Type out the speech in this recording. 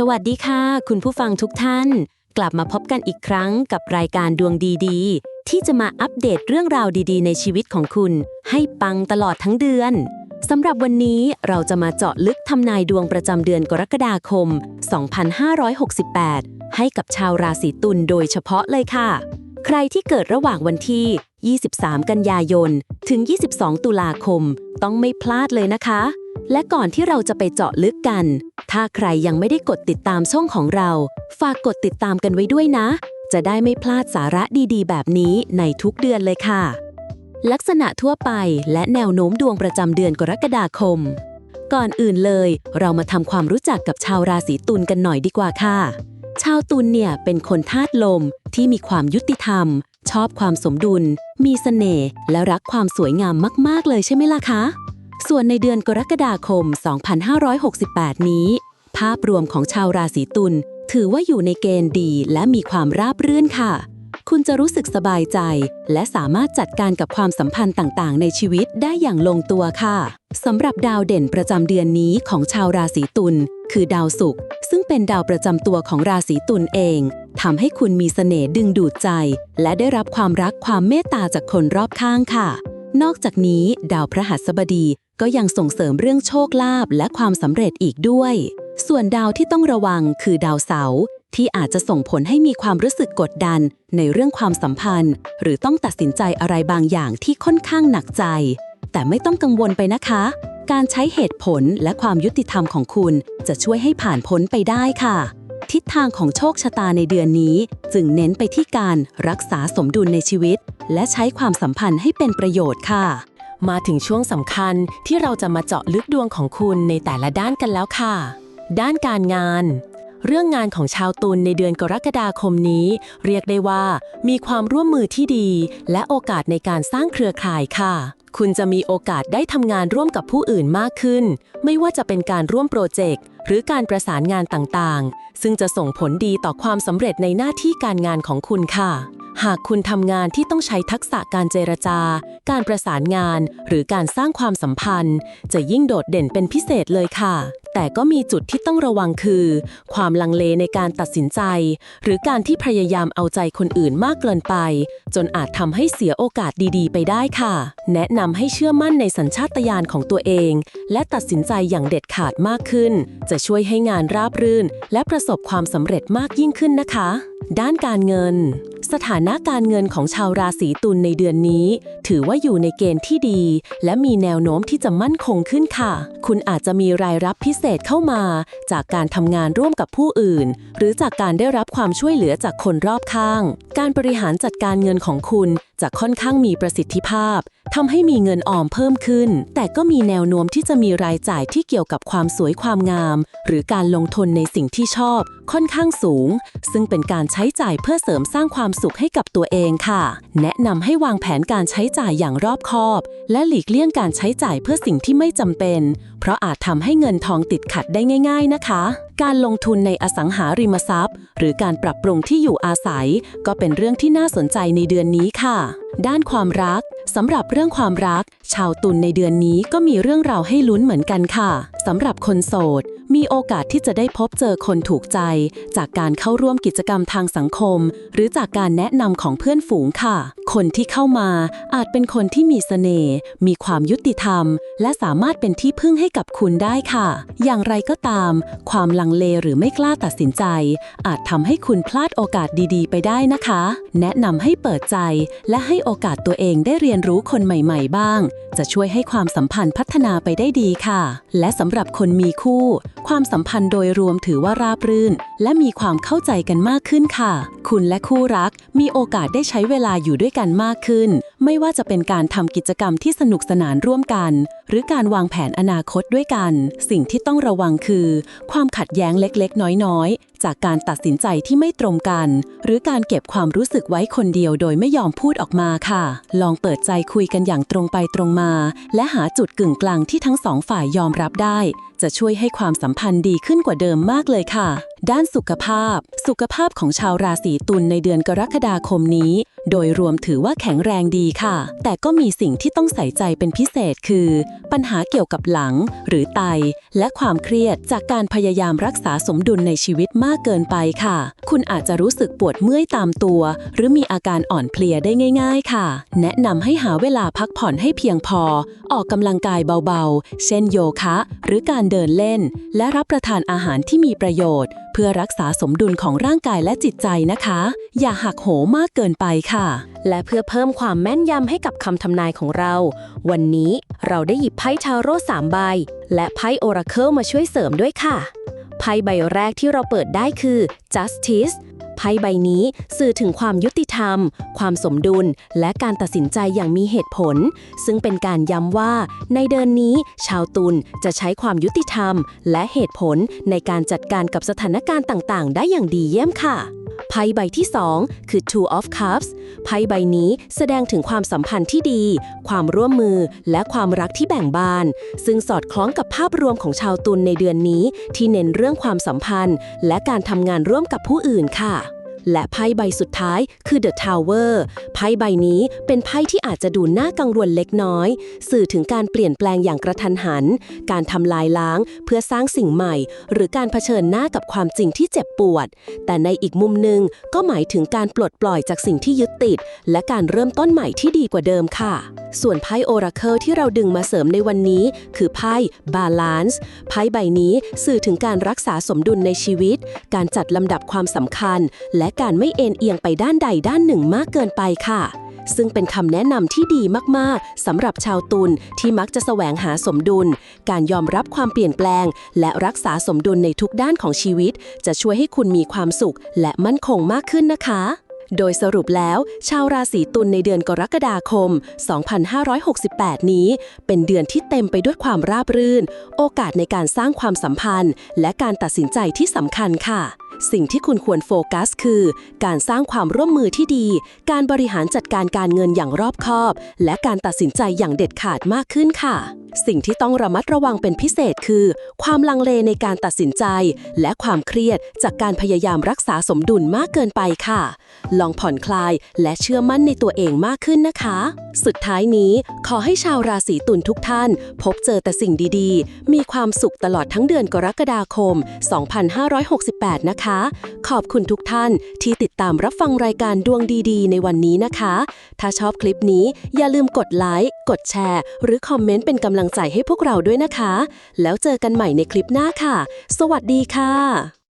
สวัสดีค่ะ คุณผู้ฟังทุกท่าน กลับมาพบกันอีกครั้งกับรายการดวงดีๆ ที่จะมาอัปเดตเรื่องราวดีๆ ในชีวิตของคุณ ให้ปังตลอดทั้งเดือนสำหรับวันนี้เราจะมาเจาะลึกทำนายดวงประจำเดือนกรกฎาคม 2568 ให้กับชาวราศีตุลโดยเฉพาะเลยค่ะ ใครที่เกิดระหว่างวันที่ 23 กันยายน ถึง 22 ตุลาคม ต้องไม่พลาดเลยนะคะ และก่อนที่เราจะไปเจาะลึกกัน ถ้าใครยังไม่ได้กดติดตามช่องของเรา ฝากกดติดตามกันไว้ด้วยนะ จะได้ไม่พลาดสาระดีๆ แบบนี้ในทุกเดือนเลยค่ะ ลักษณะทั่วไปและแนวโน้มดวงประจำเดือนกรกฎาคม ก่อนอื่นเลย เรามาทำความรู้จักกับชาวราศีตุลกันหน่อยดีกว่าค่ะ ชาวตุลเนี่ยเป็นคนธาตุลมที่มีความยุติธรรม ชอบความสมดุล มีเสน่ห์และรักความสวยงามมาก ๆ เลยใช่ไหมล่ะคะ ส่วนในเดือนกรกฎาคม 2568 นี้ ภาพรวมของชาวราศีตุลถือว่าอยู่ในเกณฑ์ดีและมีความราบรื่นค่ะ คุณจะรู้สึกสบายใจ และสามารถจัดการกับความสัมพันธ์ต่างๆ ในชีวิตได้อย่างลงตัวค่ะสำหรับดาวเด่นประจำเดือนนี้ของชาวราศีตุลคือดาวศุกร์ซึ่งเป็นดาวประจำตัวของราศีตุลเองทำให้คุณมีเสน่ห์ดึงดูดใจ และได้รับความรักความเมตตาจากคนรอบข้างค่ะ นอกจากนี้ ดาวพระหัสบดี ก็ยังส่งเสริมเรื่องโชคลาภและความสำเร็จอีกด้วย ส่วนดาวที่ต้องระวังคือดาวเสาร์ที่อาจจะส่งผลให้มีความรู้สึกกดดันในเรื่องความสัมพันธ์ หรือต้องตัดสินใจอะไรบางอย่างที่ค่อนข้างหนักใจ แต่ไม่ต้องกังวลไปนะคะ การใช้เหตุผลและความยุติธรรมของคุณ จะช่วยให้ผ่านพ้นไปได้ค่ะ ทิศทางของโชคชะตาในเดือนนี้ จึงเน้นไปที่การรักษาสมดุลในชีวิต และใช้ความสัมพันธ์ให้เป็นประโยชน์ค่ะ มาถึงช่วงสำคัญที่เราจะมาเจาะลึกดวงของคุณในแต่ละด้านกันแล้วค่ะ ด้านการงาน เรื่องงานของชาวตุลในเดือนกรกฎาคมนี้ เรียกได้ว่า มีความร่วมมือที่ดี และโอกาสในการสร้างเครือข่ายค่ะ คุณจะมีโอกาสได้ทำงานร่วมกับผู้อื่นมากขึ้น ไม่ว่าจะเป็นการร่วมโปรเจกต์หรือการประสานงานต่างๆ ซึ่งจะส่งผลดีต่อความสำเร็จในหน้าที่การงานของคุณค่ะ หากคุณทำงานที่ต้องใช้ทักษะการเจรจา การประสานงาน หรือการสร้างความสัมพันธ์ จะยิ่งโดดเด่นเป็นพิเศษเลยค่ะ แต่ก็มีจุดที่ต้องระวังคือ ความลังเลในการตัดสินใจ หรือการที่พยายามเอาใจคนอื่นมากเกินไป จนอาจทำให้เสียโอกาสดีๆ ไปได้ค่ะ แนะนำให้เชื่อมั่นในสัญชาตญาณของตัวเอง และตัดสินใจอย่างเด็ดขาดมากขึ้น จะช่วยให้งานราบรื่น และประสบความสำเร็จมากยิ่งขึ้นนะคะ ด้านการเงิน สถานะการเงินของชาวราศีตุลในเดือนนี้ ถือว่าอยู่ในเกณฑ์ที่ดี และมีแนวโน้มที่จะมั่นคงขึ้นค่ะ คุณอาจจะมีรายรับพิเศษเข้ามา จากการทำงานร่วมกับผู้อื่น หรือจากการได้รับความช่วยเหลือจากคนรอบข้าง การบริหารจัดการเงินของคุณจะค่อนข้างมีประสิทธิภาพทำให้มีเงินออมเพิ่มขึ้น แต่ก็มีแนวโน้มที่จะมีรายจ่ายที่เกี่ยวกับความสวยความงาม หรือการลงทุนในสิ่งที่ชอบ ค่อนข้างสูง ซึ่งเป็นการใช้จ่ายเพื่อเสริมสร้างความสุขให้กับตัวเองค่ะ แนะนำให้วางแผนการใช้จ่ายอย่างรอบคอบ และหลีกเลี่ยงการใช้จ่ายเพื่อสิ่งที่ไม่จำเป็น เพราะอาจทำให้เงินทองติดขัดได้ง่าย ๆ นะคะ การลงทุนในอสังหาริมทรัพย์ หรือการปรับปรุงที่อยู่อาศัย ก็เป็นเรื่องที่น่าสนใจในเดือนนี้ค่ะ ด้านความรักสำหรับเรื่องความรัก ชาวตุลในเดือนนี้ก็มีเรื่องราวให้ลุ้นเหมือนกันค่ะสำหรับคนโสด มีโอกาสที่จะได้พบเจอคนถูกใจ จากการเข้าร่วมกิจกรรมทางสังคม หรือจากการแนะนำของเพื่อนฝูงค่ะ คนที่เข้ามาอาจเป็นคนที่มีเสน่ห์มีความยุติธรรม และสามารถเป็นที่พึ่งให้กับคุณได้ค่ะ อย่างไรก็ตาม ความลังเลหรือไม่กล้าตัดสินใจ อาจทำให้คุณพลาดโอกาสดีๆ ไปได้นะคะ แนะนำให้เปิดใจ และให้โอกาสตัวเองได้เรียนรู้คนใหม่ ๆ บ้าง จะช่วยให้ความสัมพันธ์พัฒนาไปได้ดีค่ะ และสำหรับคนมีคู่ ความสัมพันธ์โดยรวมถือว่าราบรื่น และมีความเข้าใจกันมากขึ้นค่ะ คุณและคู่รักมีโอกาสได้ใช้เวลาอยู่ด้วยกันมากขึ้น ไม่ว่าจะเป็นการทำกิจกรรมที่สนุกสนานร่วมกัน หรือการวางแผนอนาคตด้วยกัน สิ่งที่ต้องระวังคือ ความขัดแย้งเล็กๆ น้อยๆ จากการตัดสินใจที่ไม่ตรงกัน หรือการเก็บความรู้สึกไว้คนเดียวโดยไม่ยอมพูดออกมาค่ะ ลองเปิดใจคุยกันอย่างตรงไปตรงมา และหาจุดกึ่งกลางที่ทั้งสองฝ่ายยอมรับได้ จะช่วยให้ความสัมพันธ์ดีขึ้นกว่าเดิมมากเลยค่ะ ด้านสุขภาพ สุขภาพของชาวราศีตุลในเดือนกรกฎาคมนี้ โดยรวมถือว่าแข็งแรงดีค่ะ แต่ก็มีสิ่งที่ต้องใส่ใจเป็นพิเศษคือ ปัญหาเกี่ยวกับหลัง หรือไต และความเครียดจากการพยายามรักษาสมดุลในชีวิตมากเกินไปค่ะ คุณอาจจะรู้สึกปวดเมื่อยตามตัว หรือมีอาการอ่อนเพลียได้ง่าย ๆ ค่ะ แนะนำให้หาเวลาพักผ่อนให้เพียงพอ ออกกำลังกายเบาๆ เช่นโยคะ หรือการเดินเล่น และรับประทานอาหารที่มีประโยชน์ พื่อรักษาสมดุลของร่างกายและจิตใจนะคะ อย่าหักโหมมากเกินไปค่ะ และเพื่อเพิ่มความแม่นยำให้กับคำทำนายของเรา วันนี้เราได้หยิบไพ่ทาโร่สามใบ และไพ่โอราเคิลมาช่วยเสริมด้วยค่ะไพ่ใบแรกที่เราเปิดได้คือ justice ไพ่ใบนี้สื่อถึงความยุติธรรม ความสมดุล และการตัดสินใจอย่างมีเหตุผล ซึ่งเป็นการย้ำว่า ในเดือนนี้ ชาวตุลจะใช้ความยุติธรรม และเหตุผลในการจัดการกับสถานการณ์ต่าง ๆ ได้อย่างดีเยี่ยมค่ะ ไพ่ใบที่ 2 คือ Two of Cups ไพ่ใบนี้แสดงถึงความสัมพันธ์ที่ดี ความร่วมมือและความรักที่แบ่งบาน ซึ่งสอดคล้องกับภาพรวมของชาวตุลในเดือนนี้ ที่เน้นเรื่องความสัมพันธ์ และการทำงานร่วมกับผู้อื่นค่ะ และไพ่ใบสุดท้ายคือ The Tower ไพ่ใบนี้เป็นไพ่ที่อาจจะดูน่ากังวลเล็กน้อย สื่อถึงการเปลี่ยนแปลงอย่างกระทันหัน การทำลายล้างเพื่อสร้างสิ่งใหม่ หรือการเผชิญหน้ากับความจริงที่เจ็บปวด แต่ในอีกมุมหนึ่งก็หมายถึงการปลดปล่อยจากสิ่งที่ยึดติด และการเริ่มต้นใหม่ที่ดีกว่าเดิมค่ะ ส่วนไพ่โอราเคิลที่เราดึงมาเสริมในวันนี้ คือไพ่บาลานซ์ไพ่ใบนี้สื่อถึงการรักษาสมดุลในชีวิต การจัดลำดับความสำคัญ และการไม่เอ็นเอียงไปด้านใดด้านหนึ่งมากเกินไปค่ะซึ่งเป็นคำแนะนำที่ดีมาก ๆ สำหรับชาวตุลที่มักจะแสวงหาสมดุล การยอมรับความเปลี่ยนแปลง และรักษาสมดุลในทุกด้านของชีวิต จะช่วยให้คุณมีความสุข และมั่นคงมากขึ้นนะคะ โดยสรุปแล้ว ชาวราศีตุลในเดือนกรกฎาคม 2568 นี้ เป็นเดือนที่เต็มไปด้วยความราบรื่น โอกาสในการสร้างความสัมพันธ์ และการตัดสินใจที่สำคัญค่ะ สิ่งที่คุณควรโฟกัสคือ การสร้างความร่วมมือที่ดี การบริหารจัดการการเงินอย่างรอบคอบ และการตัดสินใจอย่างเด็ดขาดมากขึ้นค่ะ สิ่งที่ต้องระมัดระวังเป็นพิเศษคือ ความลังเลในการตัดสินใจ และความเครียดจากการพยายามรักษาสมดุลมากเกินไปค่ะ ลองผ่อนคลายและเชื่อมั่นในตัวเองมากขึ้นนะคะ สุดท้ายนี้ขอให้ชาวราศีตุลทุกท่าน พบเจอแต่สิ่งดีๆ มีความสุขตลอดทั้งเดือนกรกฎาคม 2568 นะคะ ขอบคุณทุกท่านที่ติดตามรับฟังรายการดวงดีๆ ในวันนี้นะคะ ถ้าชอบคลิปนี้อย่าลืมกดไลค์กดแชร์ หรือคอมเมนต์เป็นกำลังงใจให้พวกเราด้วยนะคะ แล้วเจอกันใหม่ในคลิปหน้าค่ะ สวัสดีค่ะ